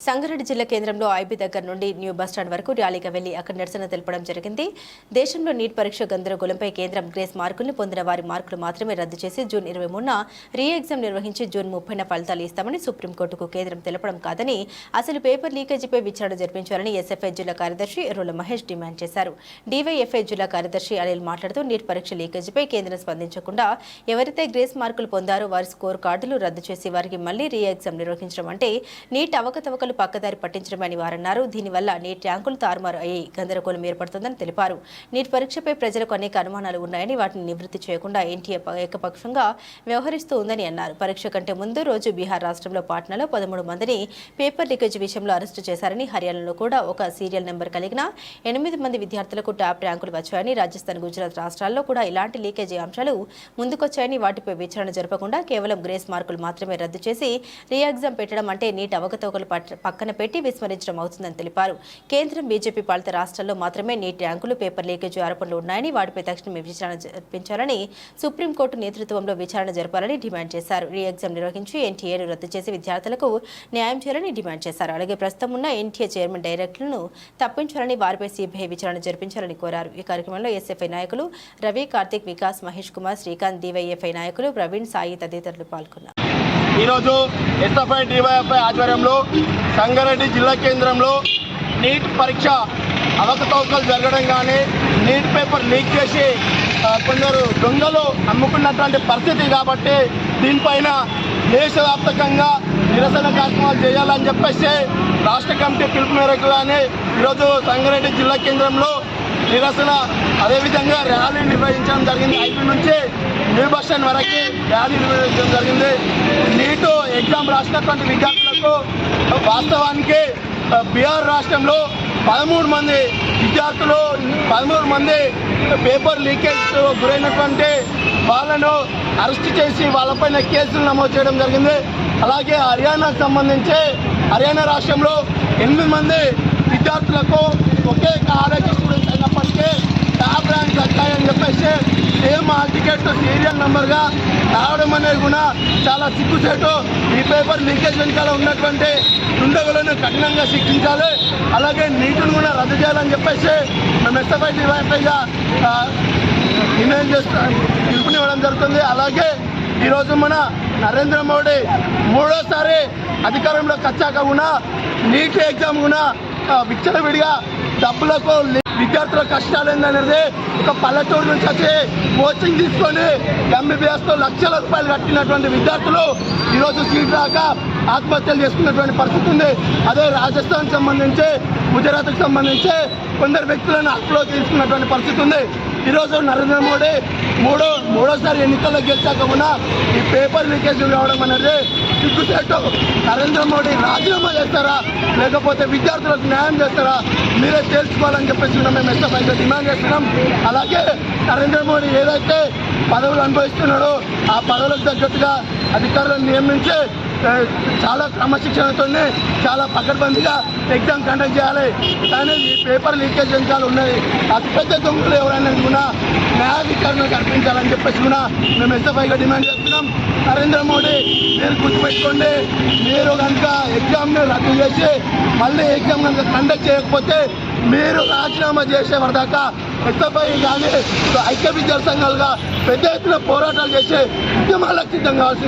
సంగారెడ్డి జిల్లా కేంద్రంలో ఐబీ దగ్గర నుండి న్యూ బస్టాండ్ వరకు ర్యాలీగా వెళ్ళి అక్కడ నిరసన తెలపడం జరిగింది. దేశంలో నీట్ పరీక్ష గందరగోళంపై కేంద్రం గ్రేస్ మార్కుల్ని పొందిన వారి మార్కులు మాత్రమే రద్దు చేసి జూన్ ఇరవై మూడున రీ ఎగ్జామ్ నిర్వహించి జూన్ ముప్పైన ఫలితాలు ఇస్తామని సుప్రీంకోర్టుకు కేంద్రం తెలపడం కాదని అసలు పేపర్ లీకేజీపై విచారణ జరిపించాలని ఎస్ఎఫ్ఐ జిల్లా కార్యదర్శి ఎర్రుల మహేష్ డిమాండ్ చేశారు. డివైఎఫ్ఐ జిల్లా కార్యదర్శి అనిల్ మాట్లాడుతూ నీట్ పరీక్ష లీకేజీపై కేంద్రం స్పందించకుండా ఎవరైతే గ్రేస్ మార్కులు పొందారో వారి స్కోర్ కార్డులు రద్దు చేసి వారికి మళ్ళీ రీ ఎగ్జామ్ నిర్వహించడం అంటే నీట్ అవకతవకలు పక్కదారి పట్టించడమని వారన్నారు దీనివల్ల నీటి ట్యాంకులు తారుమారు అయ్యి గందరగోళం ఏర్పడుతుందని తెలిపారు. నీటి పరీక్షపై ప్రజలకు అనేక అనుమానాలు ఉన్నాయని వాటిని నివృత్తి చేయకుండా ఎన్టీఏ ఏకపక్షంగా వ్యవహరిస్తూ ఉందని అన్నారు. పరీక్ష కంటే ముందు రోజు బీహార్ రాష్ట్రంలో పాట్నాలో పదమూడు మందిని పేపర్ లీకేజ్ విషయంలో అరెస్టు చేశారని హర్యానాలో కూడా ఒక సీరియల్ నెంబర్ కలిగిన ఎనిమిది మంది విద్యార్థులకు టాప్ ర్యాంకులు వచ్చాయని రాజస్థాన్ గుజరాత్ రాష్ట్రాల్లో కూడా ఇలాంటి లీకేజీ అంశాలు ముందుకొచ్చాయని వాటిపై విచారణ జరపకుండా కేవలం గ్రేస్ మార్కులు మాత్రమే రద్దు చేసి రీఎగ్జామ్ పెట్టడం అంటే నీటి అవకతవకలు పక్కన పెట్టి విస్మరించడం అవుతుందని తెలిపారు. కేంద్రం బీజేపీ పాలిత రాష్ట్రాల్లో మాత్రమే నీట్ ట్యాంకులు పేపర్ లీకేజ్ ఆరోపణలు ఉన్నాయని వాటిపై తక్షణమే విచారణ జరిపించాలని సుప్రీంకోర్టు నేతృత్వంలో విచారణ జరపాలని డిమాండ్ చేశారు. రీ ఎగ్జామ్ నిర్వహించి ఎన్టీఏను రద్దు చేసి విద్యార్థులకు న్యాయం చేయాలని డిమాండ్ చేశారు. అలాగే ప్రస్తుతం ఉన్న ఎన్టీఏ చైర్మన్ డైరెక్టర్లను తప్పించాలని వారిపై సిబిఐ విచారణ జరిపించాలని కోరారు. ఈ కార్యక్రమంలో ఎస్ఎఫ్ఐ నాయకులు రవి కార్తిక్ వికాస్ మహేష్ కుమార్ శ్రీకాంత్ డివైఎఫ్ఐ నాయకులు ప్రవీణ్ సాయి తదితరులు పాల్గొన్నారు. ఈరోజు ఎస్ఎఫ్ఐ డివైఎఫ్ఐ ఆధ్వర్యంలో సంగారెడ్డి జిల్లా కేంద్రంలో నీట్ పరీక్ష అవకతవకలు జరగడం కానీ నీట్ పేపర్ లీక్ చేసి కొందరు దొంగలు అమ్ముకున్నటువంటి పరిస్థితి కాబట్టి దీనిపైన దేశవ్యాప్తకంగా నిరసన కార్యక్రమాలు చేయాలని చెప్పేసి రాష్ట్ర కమిటీ పిలుపు మేరకు కానీ ఈరోజు సంగారెడ్డి జిల్లా కేంద్రంలో నిరసన అదేవిధంగా ర్యాలీ నిర్వహించడం జరిగింది. ఐపీ నుంచి న్యూ బస్ స్టాండ్ వరకు ర్యాలీ నిర్వహించడం జరిగింది. నీటు ఎగ్జామ్ రాసినటువంటి విద్యార్థులకు వాస్తవానికి బీహార్ రాష్ట్రంలో పదమూడు మంది విద్యార్థులు పదమూడు మంది పేపర్ లీకేజ్ గురైనటువంటి వాళ్ళను అరెస్ట్ చేసి వాళ్ళపైన కేసులు నమోదు చేయడం జరిగింది. అలాగే హర్యానాకు సంబంధించి హర్యానా రాష్ట్రంలో ఎనిమిది మంది విద్యార్థులకు ఒకే ఆరోగ్య స్టూడెంట్స్ అయినప్పటికీ టాప్ ర్యాంక్స్ వచ్చాయని చెప్పేసి సేమ్ ఆ టికెట్ సీరియల్ నెంబర్గా రావడం అనేది కూడా చాలా సిగ్గుచేటు ఈ పేపర్ లీకేజ్ వెనకాల ఉన్నటువంటి దుండగులను కఠినంగా శిక్షించాలి. అలాగే నీటిని కూడా రద్దు చేయాలని చెప్పేసి మేము ఎస్ఎఫ్ఐ డివైఎఫ్ఐగా నిర్ణయం చేస్తా పిలుపునివ్వడం జరుగుతుంది. అలాగే ఈరోజు మన నరేంద్ర మోడీ మూడోసారి అధికారంలోకి వచ్చాక కూడా నీట్ ఎగ్జామ్ కూడా విచ్చలవిడిగా డబ్బులకు విద్యార్థుల కష్టాలు ఏందనేది ఒక పల్లెటూరు నుంచి వచ్చి కోచింగ్ తీసుకొని ఎంబీబీఎస్తో లక్షల రూపాయలు కట్టినటువంటి విద్యార్థులు ఈరోజు సీట్ రాక ఆత్మహత్యలు చేసుకున్నటువంటి పరిస్థితి ఉంది. అదే రాజస్థాన్ సంబంధించి గుజరాత్కి సంబంధించి కొందరు వ్యక్తులను అప్పులో తీసుకున్నటువంటి పరిస్థితి ఉంది. ఈరోజు నరేంద్ర మోడీ మూడో మూడోసారి ఎన్నికల్లో గెలిచాక కూడా ఈ పేపర్ లీకేజ్ రావడం అనేది సిగ్గుసేటు నరేంద్ర మోడీ రాజీనామా చేస్తారా? లేకపోతే విద్యార్థులకు న్యాయం చేస్తారా? మీరే తెలుసుకోవాలని చెప్పేసి మేము ఎస్ఎఫ్ఐగా డిమాండ్ చేస్తున్నాం. అలాగే నరేంద్ర మోడీ ఏదైతే పదవులు అనుభవిస్తున్నాడో ఆ పదవులకు తగ్గట్టుగా అధికారులను నియమించి చాలా క్రమశిక్షణతో చాలా పకడ్బందీగా ఎగ్జామ్ కండక్ట్ చేయాలి. కానీ ఈ పేపర్ లీకేజ్ వెనకాల ఉన్నాయి అతిపెద్ద దొంగలు ఎవరైనా కూడా న్యాయాధికారులను కల్పించాలని చెప్పేసి కూడా మేము ఎస్ఎఫ్ఐగా డిమాండ్ చేస్తున్నాం. నరేంద్ర మోడీ మీరు గుర్తుపెట్టుకోండి మీరు కనుక ఎగ్జామ్ని రద్దు చేసి మళ్ళీ ఎగ్జామ్ కనుక కండక్ట్ చేయకపోతే మీరు రాజీనామా చేసే వరదాకా ఎస్ఎఫ్ఐ కానీ ఐక్య విద్యాసంఘాలుగా పెద్ద ఎత్తున పోరాటాలు చేసే ఉద్యమాలకు సిద్ధం కావాల్సింది.